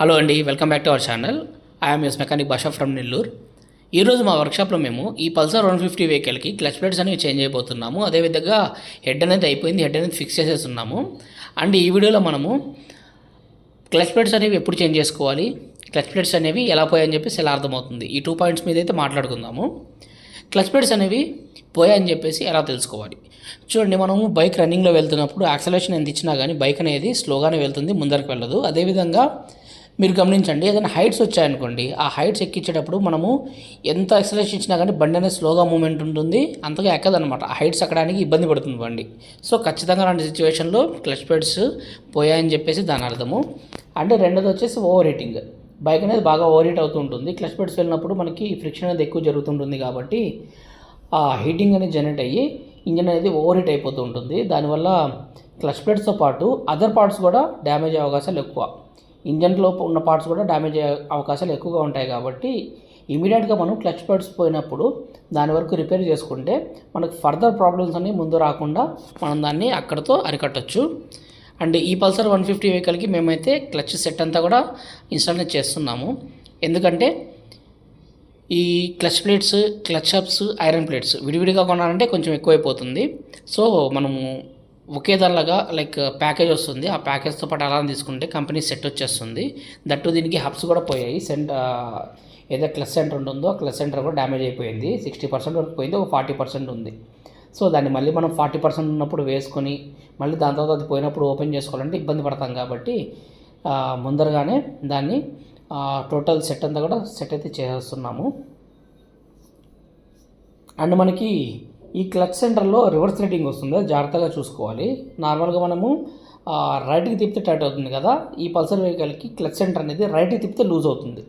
Hello అండి welcome back to our channel I'm S mechanic Basha from Nellore ఈరోజు మా వర్క్షాప్లో మేము ఈ పల్సర్ వన్ ఫిఫ్టీ వెహికల్కి క్లచ్ ప్లేట్స్ అనేవి చేంజ్ అయిపోతున్నాము అదేవిధంగా హెడ్ అనేది అయిపోయింది హెడ్ అనేది ఫిక్స్ చేసేస్తున్నాము. అండ్ ఈ వీడియోలో మనము క్లచ్ ప్లేట్స్ అనేవి ఎప్పుడు చేంజ్ చేసుకోవాలి క్లచ్ ప్లేట్స్ అనేవి ఎలా పోయాయని చెప్పేసి ఎలా అర్థమవుతుంది? ఈ టూ పాయింట్స్ మీద అయితే మాట్లాడుకుందాము. క్లచ్ ప్లేట్స్ అనేవి పోయాయని చెప్పేసి ఎలా తెలుసుకోవాలి? చూడండి మనము బైక్ రన్నింగ్లో వెళ్తున్నప్పుడు యాక్సలేషన్ ఎంత ఇచ్చినా కానీ బైక్ అనేది స్లోగానే వెళ్తుంది ముందరకు వెళ్ళదు. అదేవిధంగా మీరు గమనించండి ఏదైనా హైట్స్ వచ్చాయనుకోండి ఆ హైట్స్ ఎక్కించేటప్పుడు మనము ఎంత ఎక్సలేషన్ ఇచ్చినా కానీ బండి అనేది స్లోగా మూమెంట్ ఉంటుంది అంతగా ఎక్కదనమాట ఆ హైట్స్ ఎక్కడానికి ఇబ్బంది పడుతుంది బండి. సో ఖచ్చితంగా అలాంటి సిచ్యువేషన్లో క్లచ్ ప్లేట్స్ పోయాయని చెప్పేసి దాని అర్థము. అంటే రెండోది వచ్చేసి ఓవర్ హీటింగ్ బైక్ అనేది బాగా ఓవర్ హీట్ అవుతూ ఉంటుంది. క్లచ్ ప్లేట్స్ వెళ్ళినప్పుడు మనకి ఫ్రిక్షన్ అనేది ఎక్కువ జరుగుతుంటుంది కాబట్టి ఆ హీటింగ్ అనేది జనరేట్ అయ్యి ఇంజన్ అనేది ఓవర్ హీట్ అయిపోతూ ఉంటుంది. దానివల్ల క్లచ్ ప్లేట్స్తో పాటు అదర్ పార్ట్స్ కూడా డ్యామేజ్ అయ్యే అవకాశాలు ఎక్కువ. ఇంజన్లో ఉన్న పార్ట్స్ కూడా డ్యామేజ్ అయ్యే అవకాశాలు ఎక్కువగా ఉంటాయి కాబట్టి ఇమీడియట్గా మనం క్లచ్ ప్లేట్స్ పోయినప్పుడు దాని వరకు రిపేర్ చేసుకుంటే మనకు ఫర్దర్ ప్రాబ్లమ్స్ అన్ని ముందు రాకుండా మనం దాన్ని అక్కడతో అరికట్టచ్చు. అండ్ ఈ పల్సర్ వన్ ఫిఫ్టీ వెహికల్కి మేమైతే క్లచ్ సెట్ అంతా కూడా ఇన్స్టాల్ చేస్తున్నాము. ఎందుకంటే ఈ clutch plates clutch hubs iron plates విడివిడిగా కొనాలంటే కొంచెం ఎక్కువైపోతుంది. సో మనము ఒకే దానిలాగా లైక్ ప్యాకేజ్ వస్తుంది. ఆ ప్యాకేజ్తో పాటు అలా తీసుకుంటే కంపెనీ సెట్ వచ్చేస్తుంది. దట్టు దీనికి హబ్స్ కూడా పోయాయి. సెంట్ ఏదైతే క్లస్ సెంటర్ ఉంటుందో ఆ క్లచ్ సెంటర్ కూడా డ్యామేజ్ అయిపోయింది. సిక్స్టీ పర్సెంట్ వరకు పోయింది. ఒక ఫార్టీ పర్సెంట్ ఉంది. సో దాన్ని మళ్ళీ మనం ఫార్టీ పర్సెంట్ ఉన్నప్పుడు వేసుకొని మళ్ళీ దాని తర్వాత అది పోయినప్పుడు ఓపెన్ చేసుకోవాలంటే ఇబ్బంది పడతాం కాబట్టి ముందరగానే దాన్ని టోటల్ సెట్ అంతా కూడా సెట్ అయితే చేసేస్తున్నాము అండ్ మనకి ఈ క్లచ్ సెంటర్లో రివర్స్ రేటింగ్ వస్తుంది. జాగ్రత్తగా చూసుకోవాలి. నార్మల్గా మనము రైట్కి తిప్పితే టైట్ అవుతుంది కదా. ఈ పల్సర్ వెహికల్కి క్లచ్ సెంటర్ అనేది రైట్కి తిప్పితే లూజ్ అవుతుంది.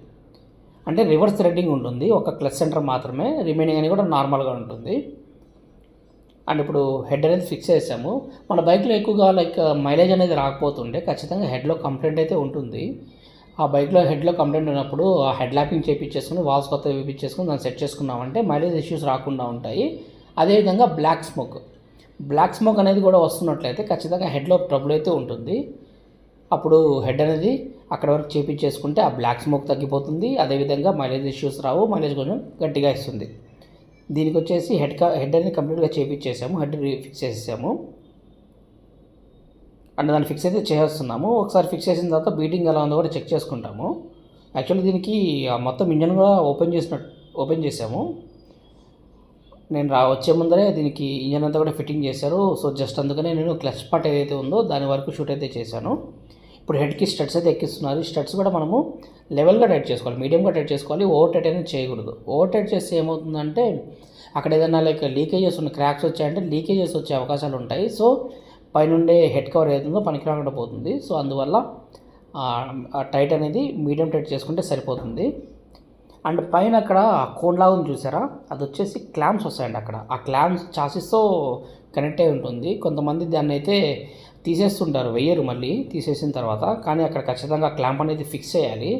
అంటే రివర్స్ థ్రెడ్డింగ్ ఉంటుంది. ఒక క్లచ్ సెంటర్ మాత్రమే. రిమైనింగ్ అని కూడా నార్మల్గా ఉంటుంది. అండ్ ఇప్పుడు హెడ్ అనేది ఫిక్స్ చేసాము. మన బైక్లో ఎక్కువగా లైక్ మైలేజ్ అనేది రాకపోతుంటే ఖచ్చితంగా హెడ్లో కంప్లైంట్ అయితే ఉంటుంది. ఆ బైక్లో హెడ్లో కంప్లైంట్ ఉన్నప్పుడు ఆ హెడ్ ల్యాపింగ్ చేయించేసుకుని వాల్స్ కొత్త వేయించేసుకుని దాన్ని సెట్ చేసుకున్నామంటే మైలేజ్ ఇష్యూస్ రాకుండా ఉంటాయి. అదేవిధంగా బ్లాక్ స్మోక్ బ్లాక్ స్మోక్ అనేది కూడా వస్తున్నట్లయితే ఖచ్చితంగా హెడ్లో ట్రబుల్ అయితే ఉంటుంది. అప్పుడు హెడ్ అనేది అక్కడ వరకు చేపించేసుకుంటే ఆ బ్లాక్ స్మోక్ తగ్గిపోతుంది. అదేవిధంగా మైలేజ్ ఇష్యూస్ రావు. మైలేజ్ కొంచెం గట్టిగా ఇస్తుంది. దీనికి వచ్చేసి హెడ్ హెడ్ అనేది కంప్లీట్గా చేపించేసాము. హెడ్ ఫిక్స్ చేసేసాము. అండ్ దాన్ని ఫిక్స్ అయితే చేస్తున్నాము ఒకసారి ఫిక్స్ చేసిన తర్వాత బీటింగ్ ఎలా ఉందో కూడా చెక్ చేసుకుంటాము. యాక్చువల్లీ దీనికి మొత్తం ఇంజన్ కూడా ఓపెన్ చేసినట్టు ఓపెన్ చేసాము. నేను రా వచ్చే ముందరే దీనికి ఇంజన్ అంతా కూడా ఫిట్టింగ్ చేశారు. సో జస్ట్ అందుకనే నేను క్లచ్ పార్ట్ ఏదైతే ఉందో దాని వరకు షూట్ అయితే చేశాను. ఇప్పుడు హెడ్కి స్టడ్స్ అయితే ఎక్కిస్తున్నారు. స్టడ్స్ కూడా మనము లెవెల్గా టైట్ చేసుకోవాలి మీడియంగా టైట్ చేసుకోవాలి. ఓవర్ టైట్ అనేది చేయకూడదు. ఓవర్ టైట్ చేస్తే ఏమవుతుందంటే అక్కడ ఏదైనా లైక్ లీకేజెస్ ఉన్న క్రాక్స్ వచ్చాయంటే లీకేజెస్ వచ్చే అవకాశాలు ఉంటాయి. సో పైనుండే హెడ్ కవర్ ఏదైతుందో పనికి రాకుండా పోతుంది. సో అందువల్ల ఆ టైట్ అనేది మీడియం టైట్ చేసుకుంటే సరిపోతుంది. అండ్ పైన అక్కడ కోన్లా ఉంది చూసారా? అది వచ్చేసి క్లామ్స్ వస్తాయండి అక్కడ. ఆ క్లామ్స్ చాసిస్తో కనెక్ట్ అయి ఉంటుంది. కొంతమంది దాన్ని అయితే తీసేస్తుంటారు వెయ్యరు మళ్ళీ తీసేసిన తర్వాత. కానీ అక్కడ ఖచ్చితంగా క్లాంప్ అనేది ఫిక్స్ చేయాలి.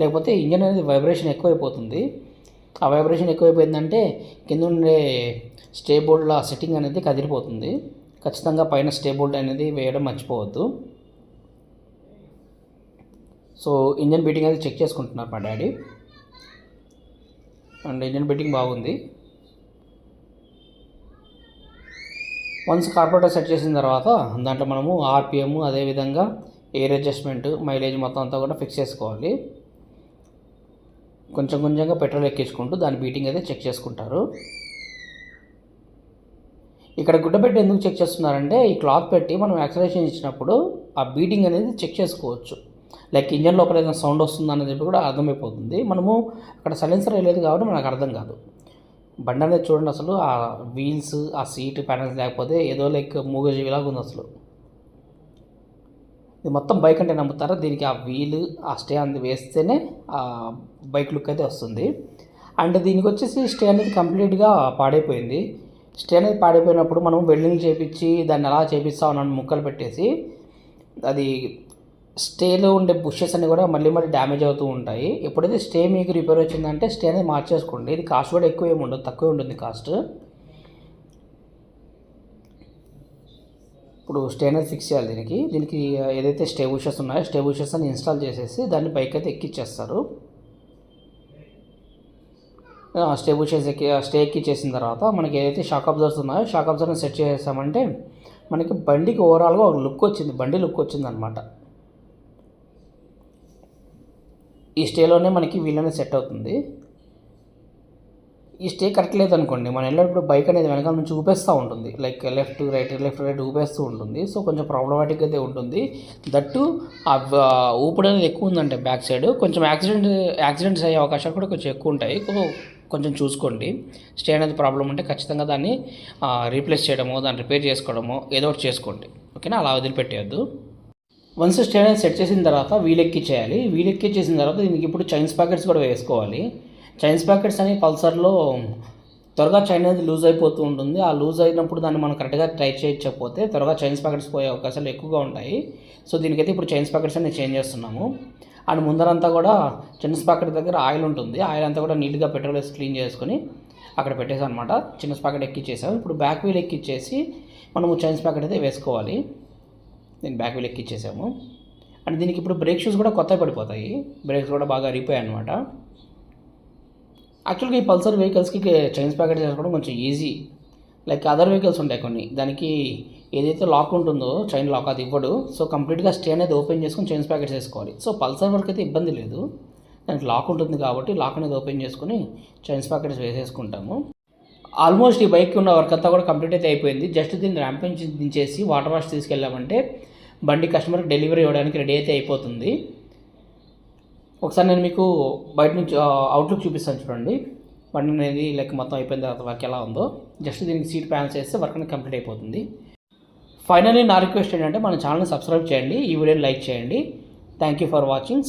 లేకపోతే ఇంజన్ అనేది వైబ్రేషన్ ఎక్కువైపోతుంది. ఆ వైబ్రేషన్ ఎక్కువైపోయిందంటే కింద ఉండే స్టే బోర్డ్ల సెట్టింగ్ అనేది కదిలిపోతుంది. ఖచ్చితంగా పైన స్టే బోర్డ్ అనేది వేయడం మర్చిపోవద్దు. సో ఇంజన్ బీటింగ్ అనేది చెక్ చేసుకుంటున్నారు మా డాడీ. అండ్ ఇంజన్ బెట్టింగ్ బాగుంది. వన్స్ కార్పొరేటర్ సెట్ చేసిన తర్వాత దాంట్లో మనము ఆర్పిఎం అదేవిధంగా ఎయిర్ అడ్జస్ట్మెంట్ మైలేజ్ మొత్తం అంతా కూడా ఫిక్స్ చేసుకోవాలి. కొంచెం కొంచెంగా పెట్రోల్ ఎక్కించుకుంటూ దాని బీటింగ్ అయితే చెక్ చేసుకుంటారు. ఇక్కడ గుడ్డ పెట్టి ఎందుకు చెక్ చేస్తున్నారంటే ఈ క్లాత్ పెట్టి మనం యాక్సలేషన్ ఇచ్చినప్పుడు ఆ బీటింగ్ అనేది చెక్ చేసుకోవచ్చు. లైక్ ఇంజన్ లోపల ఏదైనా సౌండ్ వస్తుందని చెప్పి కూడా అర్థమైపోతుంది. మనము అక్కడ సైలెన్సర్ వేయలేదు కాబట్టి మనకు అర్థం కాదు. బండి అనేది చూడండి అసలు ఆ వీల్స్ ఆ సీట్ ప్యానల్స్ లేకపోతే ఏదో లైక్ మూగజీవిలాగా ఉంది అసలు. ఇది మొత్తం బైక్ అంటే నమ్ముతారా? దీనికి ఆ వీల్ ఆ స్టే అంది వేస్తేనే ఆ బైక్ లుక్ అయితే వస్తుంది. అండ్ దీనికి వచ్చేసి స్టే అనేది కంప్లీట్గా పాడైపోయింది. స్టే అనేది పాడైపోయినప్పుడు మనం వెల్డింగ్ చేపించి దాన్ని ఎలా చేపిస్తాం ముక్కలు పెట్టేసి అది స్టేలో ఉండే బుషెస్ అన్ని కూడా మళ్ళీ మళ్ళీ డ్యామేజ్ అవుతూ ఉంటాయి. ఎప్పుడైతే స్టే మీకు రిపేర్ వచ్చిందంటే స్టే అనేది మార్చేసుకోండి. ఇది కాస్ట్ కూడా ఎక్కువ ఏమి ఉండదు తక్కువే ఉంటుంది కాస్ట్ ఇప్పుడు స్టే అనేది ఫిక్స్ చేయాలి దీనికి. దీనికి ఏదైతే స్టే బుషెస్ ఉన్నాయో స్టే బుషెస్ అని ఇన్స్టాల్ చేసేసి దాన్ని పైకి అయితే ఎక్కిచ్చేస్తారు స్టే బుషెస్ ఎక్కి స్టే ఎక్కిచ్చేసిన తర్వాత మనకి ఏదైతే షాక్ అబ్జర్వ్స్ ఉన్నాయో షాక్ అబ్జర్వ్ని సెట్ చేసామంటే మనకి బండికి ఓవరాల్గా ఒక లుక్ వచ్చింది బండి లుక్ వచ్చింది అనమాట ఈ స్టేలోనే మనకి వీళ్ళనే సెట్ అవుతుంది. ఈ స్టే కరెక్ట్ లేదనుకోండి మనం వెళ్ళేటప్పుడు బైక్ అనేది వెనకాల నుంచి ఊపేస్తూ ఉంటుంది. Like left right left right ఊపేస్తూ ఉంటుంది. సో కొంచెం ప్రాబ్లమాటిక్ అయితే ఉంటుంది. దట్టు ఆ అనేది ఎక్కువ ఉందంటే బ్యాక్ సైడ్ కొంచెం యాక్సిడెంట్ యాక్సిడెంట్స్ అయ్యే అవకాశాలు కూడా కొంచెం ఎక్కువ ఉంటాయి. కొంచెం చూసుకోండి. స్టే అనేది ప్రాబ్లం ఉంటే ఖచ్చితంగా దాన్ని రీప్లేస్ చేయడమో దాన్ని రిపేర్ చేసుకోవడమో ఏదో ఒకటి చేసుకోండి. ఓకేనా? అలా వదిలిపెట్టేయద్దు. వన్స్ స్టేడియం సెట్ చేసిన తర్వాత వీలెక్కి ఎక్కిచ్చేయాలి వీలెక్కి ఎక్కిచ్చేసిన తర్వాత దీనికి ఇప్పుడు చైన్స్ ప్యాకెట్స్ కూడా వేసుకోవాలి. చైన్స్ ప్యాకెట్స్ అనేవి పల్సర్లో త్వరగా చైన్ అనేది లూజ్ అయిపోతూ ఉంటుంది. ఆ లూజ్ అయినప్పుడు దాన్ని మనం కరెక్ట్గా ట్రై చేయకపోతే త్వరగా చైన్స్ ప్యాకెట్స్ పోయే అవకాశాలు ఎక్కువగా ఉంటాయి. సో దీనికైతే ఇప్పుడు చైన్స్ ప్యాకెట్స్ అనేది చేంజ్ చేస్తున్నాము. అండ్ ముందరంతా కూడా చైన్స్ ప్యాకెట్ దగ్గర ఆయిల్ ఉంటుంది. ఆయిల్ అంతా కూడా నీట్గా పెట్రోల్ వేసి క్లీన్ చేసుకొని అక్కడ పెట్టేసాం అనమాట చిన్న ప్యాకెట్ ఎక్కిచ్చేసాం ఇప్పుడు బ్యాక్ వీల్ ఎక్కిచ్చేసి మనము చైన్స్ ప్యాకెట్ అయితే వేసుకోవాలి. దీన్ని బ్యాక్ వీల్ ఎక్కిచ్చేసాము. అండ్ దీనికి ఇప్పుడు బ్రేక్ షూస్ కూడా కొత్త పడిపోతాయి. బ్రేక్స్ కూడా బాగా అరిగిపోయాయి అనమాట యాక్చువల్గా ఈ పల్సర్ వెహికల్స్కి చైన్స్ ప్యాకెట్ చేసుకోవడం కొంచెం ఈజీ లైక్ అదర్ వెహికల్స్ ఉంటాయి కొన్ని. దానికి ఏదైతే లాక్ ఉంటుందో చైన్ లాక్ అది ఇవ్వడు. సో కంప్లీట్గా స్టే అనేది ఓపెన్ చేసుకొని చైన్స్ ప్యాకెట్స్ వేసుకోవాలి. సో పల్సర్ వరకు అయితే ఇబ్బంది లేదు. దానికి లాక్ ఉంటుంది కాబట్టి లాక్ అనేది ఓపెన్ చేసుకొని చైన్స్ ప్యాకెట్స్ వేసేసుకుంటాము. ఆల్మోస్ట్ ఈ బైక్ ఉన్న వర్క్ అంతా కూడా కంప్లీట్ అయితే అయిపోయింది. జస్ట్ దీన్ని ర్యాంప్ నుంచి దించేసి వాటర్ వాష్ తీసుకెళ్ళామంటే బండి కస్టమర్కి డెలివరీ ఇవ్వడానికి రెడీ అయితే అయిపోతుంది. ఒకసారి నేను మీకు బయట నుంచి అవుట్లుక్ చూపిస్తాను చూడండి. బండి అనేది లైక్ మొత్తం అయిపోయిన తర్వాత వర్క్ ఎలా ఉందో. జస్ట్ దీనికి సీట్ ప్యాన్స్ చేస్తే వర్క్ అనేది కంప్లీట్ అయిపోతుంది. ఫైనల్లీ నా రిక్వెస్ట్ ఏంటంటే మన ఛానల్ని సబ్స్క్రైబ్ చేయండి. ఈ వీడియోని లైక్ చేయండి. Thank you for watching